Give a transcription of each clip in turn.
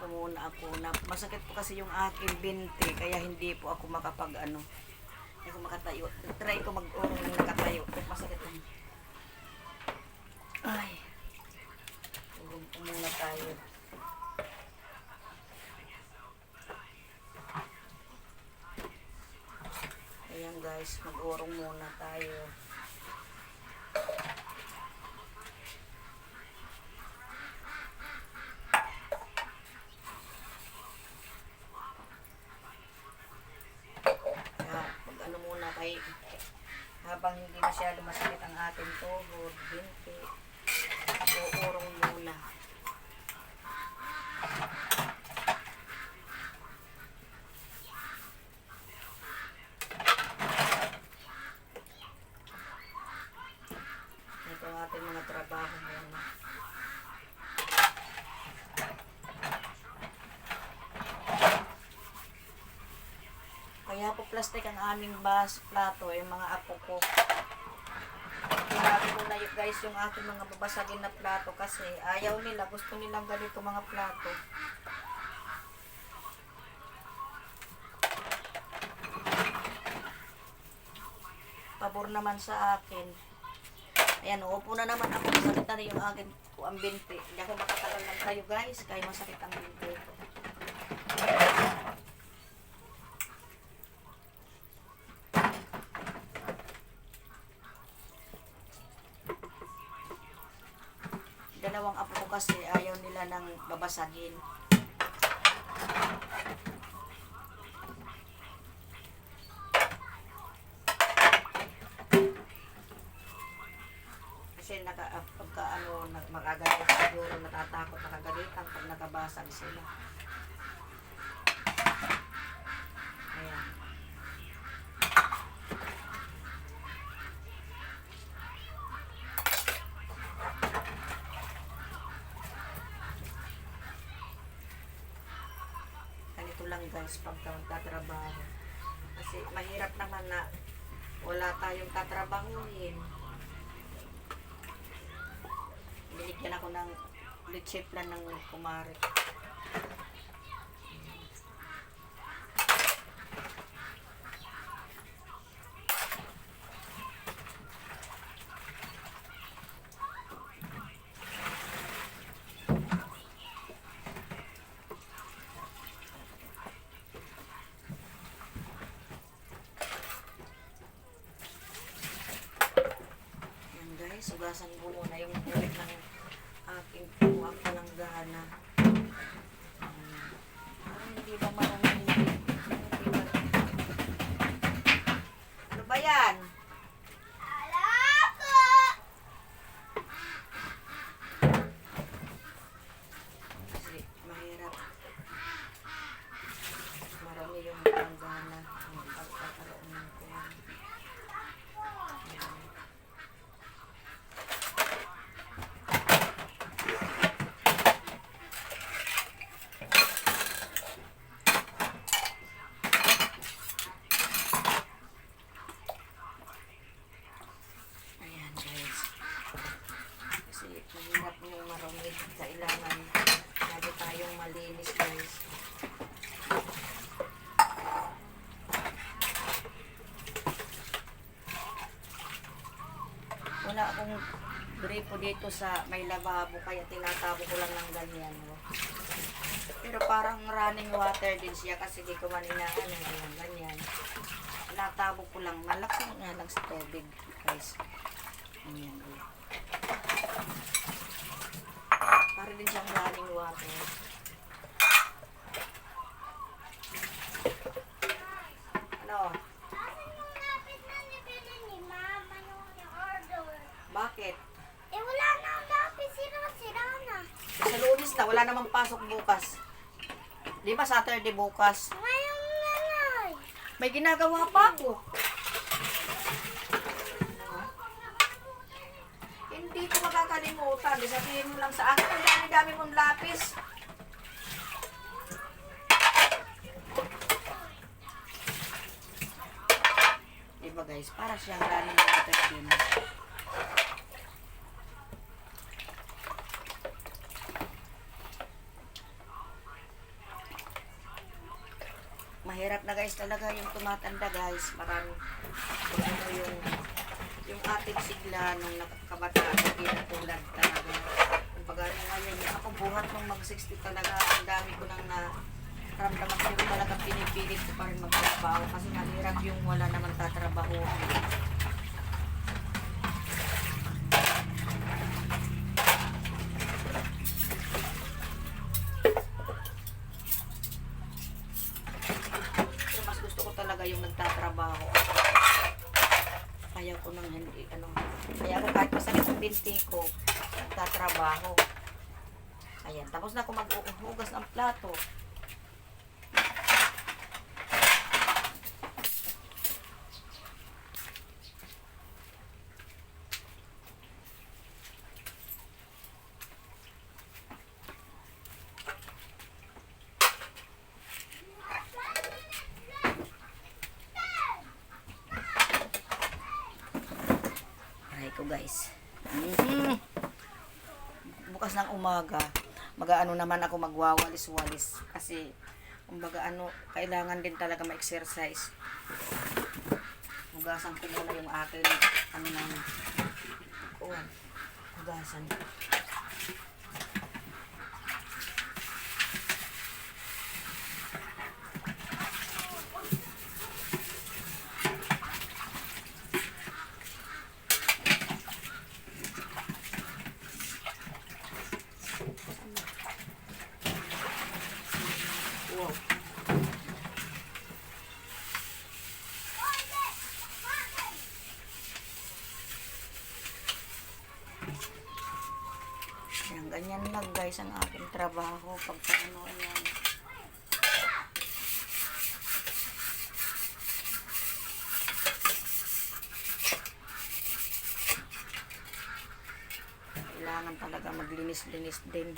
pa muna ako na masakit po kasi yung aking binti kaya hindi po ako makapag ano hindi ako makatayo. Try ko mag-urong ng nakatayo. Masakit lang. Ay. Urong po muna tayo. Ayan guys, mag-urong muna tayo. Kaya pag ano muna kay habang hindi masyado masakit ang ating tuhod, binti, uurong muna. Ito ang ating mga trabaho muna. Kaya po plastic ang aming bas, plato, yung mga apo ko. Sinabi ko na yun, guys yung aking mga babasagin na plato kasi ayaw nila, gusto nilang ganito mga plato. Pabor naman sa akin. Ayan, uupo na naman ako. Masakit na rin yung akin ang binti. Hindi ako makatagal lang kayo guys, kaya masakit ang binti. Dalawang apo ko kasi ayaw nila ng babasagin. Kasi naka, ah, pagka ano, nag, makagalit siguro, natatakot, nakagalitan pag nakabasag sila. Ayan. ganito lang guys pagka magtatrabaho. Kasi mahirap naman na wala tayong tatrabahuin. Binigyan ako ng leche plan ng kumare. Yan guys, ugasan ko muna yung ulit ng aking kuha ng gana. Ayan. Ah, hindi ba marunong hindi ba? Ano ba yan? Kasi mahirap. Marami yung panggana. Ang pagkakaroon ng kuha. Ayan. Ayan guys. Kasi mahirap yung marami. Kailangan lagi tayong malinis guys. Wala akong gripo dito sa may lababo kaya tinatabo ko lang ng ganyan. No? Pero parang running water din siya kasi di ko man inaano ayan, ganyan. Tinatabo ko lang. Malakas nga lang sa tubig guys. Oh. Para din siyang running water. Ano? Bakit? Eh, wala na ang lapis. Sira-sira na. Sa lunis na, wala namang pasok bukas. Di ba Saturday bukas? May ginagawa pa ako. Hindi ko makakalimutan. Sabihin mo lang sa akin, ang dami-dami mong lapis. Diba guys, para siyang running water din. Mahirap na guys talaga yung tumatanda guys. Marami ano yung yung ating sigla nung nakakabataan hindi na tulad talaga. Kumbaga ano ngayon, ako buhat nung mag-60 talaga, ang dami ko nang na ramdaman pero talaga pinipilit ko pa rin magtrabaho kasi mahirap yung wala naman tatrabaho. Pero mas gusto ko talaga yung nagtatrabaho. Kaya ko nang hindi, ano, kaya ako kahit masakit ang binti ko, nagtatrabaho. Ayan, tapos na ako maghuhugas ng plato. Aray ko guys. Mhm. Bukas ng umaga, mag-ano naman ako magwawalis-walis kasi kumbaga ano, kailangan din talaga ma-exercise. Hugasan ko muna yung akin ano ng kuwan. Hugasan. Wow. Yan, ganyan lang guys ang aking trabaho pagka ano yan. Kailangan talaga maglinis-linis din.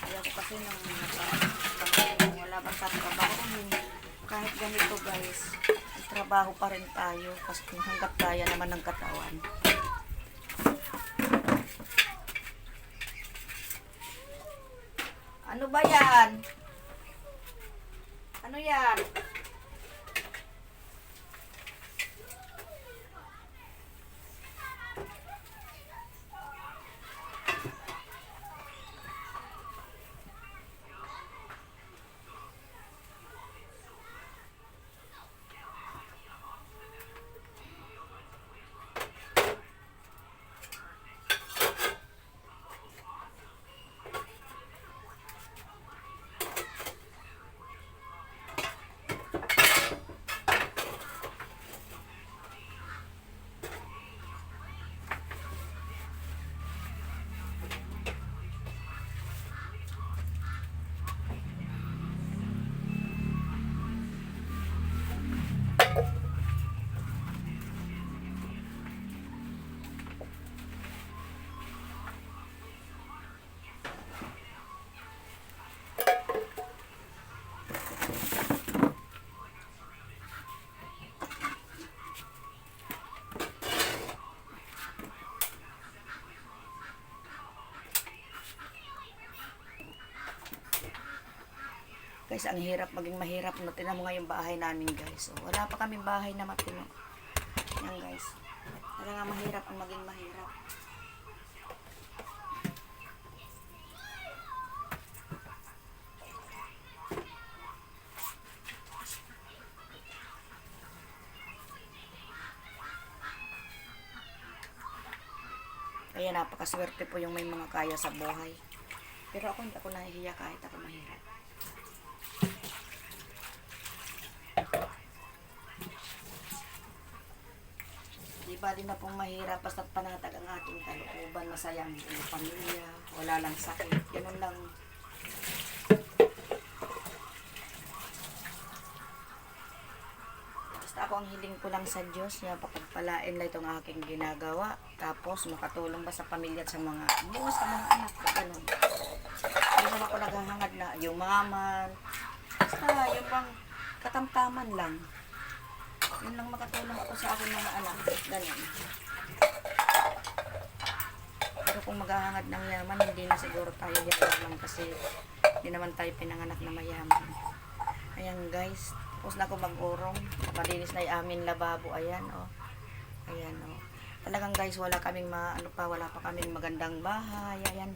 Kaya ako kasi nang wala bang tatrabaho kahit ganito guys, trabaho pa rin tayo kasi hanggat kaya naman ng katawan. Ano ba yan? Ano yan? Guys, ang hirap maging mahirap. No? Tinan mo nga yung bahay namin, guys. So, wala pa kaming bahay na matino. Yan, guys. Talaga mahirap ang maging mahirap. Kaya napakaswerte po yung may mga kaya sa buhay. Pero ako hindi ako nahihiya kahit ako mahirap. Di ba din na pong mahirap basta panatag ang ating kalooban, masaya ang pamilya, wala lang sakit. Ganun lang. Basta ako ang hiling ko lang sa Diyos niya, papagpalain lang itong aking ginagawa. Tapos makatulong ba sa pamilya at sa mga buo sa mga anak ganun. Hindi ako naghahangad na yumaman. Basta yung bang katamtaman lang. Yun lang makatulong ako sa aking mga anak. Ganun. Pero kung maghahangad ng yaman, hindi na siguro tayo yaman kasi Hindi naman tayo pinanganak na mayaman. Ayan guys, tapos na ako mag-urong. Malinis na yung amin lababo. Ayan oh. Ayan oh. Talagang guys, wala kaming ma, ano pa, wala pa kaming magandang bahay. Ayan.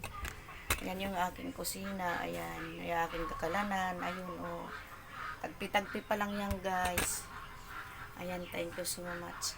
Ayan yung aking kusina. Ayan. Yung aking kakalanan. Ayun oh. Tagpi-tagpi pa lang yan guys. Ayan, thank you so much.